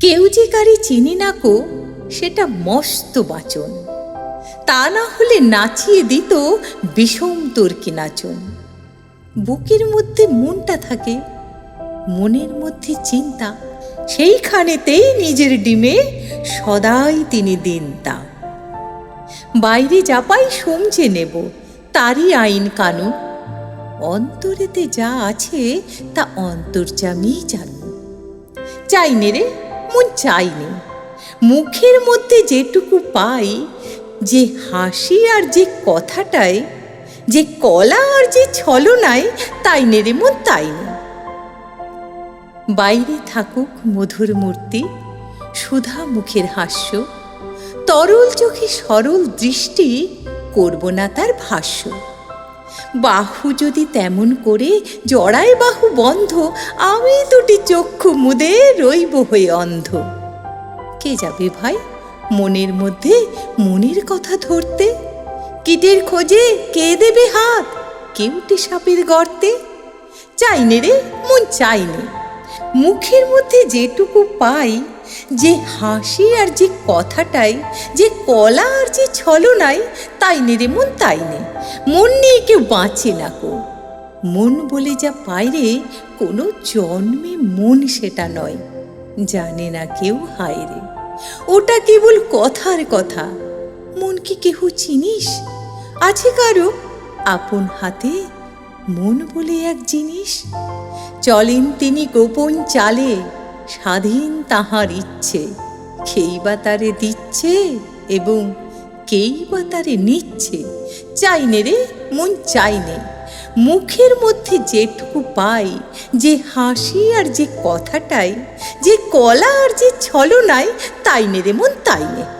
কেউ যে কারি চিনি না কো, সেটা মস্ত বাচন। তা না হলে নাচিয়ে দিত বিষম তোরকি নাচন বুকের মধ্যে মনটা থাকে, মনের মধ্যে চিন্তা, সেইখানেতেই নিজের ডিমে সদাই তিনি দিন তা। বাইরে যাপাই সমঝে নেব, তারই আইন কানুন। অন্তরেতে যা আছে তা অন্তর্জামী জানুন। চাই নে রে। মন চাইনি। মুখের মধ্যে যেটুকু পাই, যে হাসি আর যে কথাটায় যে কলা আর যে ছলনায় তাই নে রে মন তাই বাইরে থাকুক মধুর মূর্তি, সুধা মুখের হাস্য, তরল চোখে সরল দৃষ্টি, করব না তার ভাষ্য। বাহু যদি তেমন করে জড়ায় বাহু বন্ধ, আমি দুটি চক্ষু মুদে রইব হয়ে অন্ধ। কে যাবে ভাই মনের মধ্যে মনের কথা ধরতে? কিটের খোঁজে কে দেবে হাত? কেউটি সাপের গর্তে? চাইনে রে, মন চাইনে। মুখের মধ্যে যেটুকু পাই, যে হাসি আর যে কথাটাই, যে কলা আর যে ছলনায় তাই নে রে মন, তাই নে। মন নিয়ে কেউ বাঁচে না কো মন বলে যা পায় রে, কোনো জন্মে মন সেটা নয়। জানে না কেউ, হায় রে। ওটা কেবল কথার কথা। মন কি কেহ চিনিস? আছে কারও? আপন হাতে মন বলে এক জিনিস? চলেন তিনি গোপন চালে, স্বাধীন তাহার ইচ্ছে। খেই বা তারে দিচ্ছে এবং কেই বা তারে নিচ্ছে চাইনে রে, মন চাইনে মুখের মধ্যে যেটুকু পাই, যে হাসি আর যে কথাটাই, যে কলা আর যে ছলনায় তাই নে রে মন, তাই নে।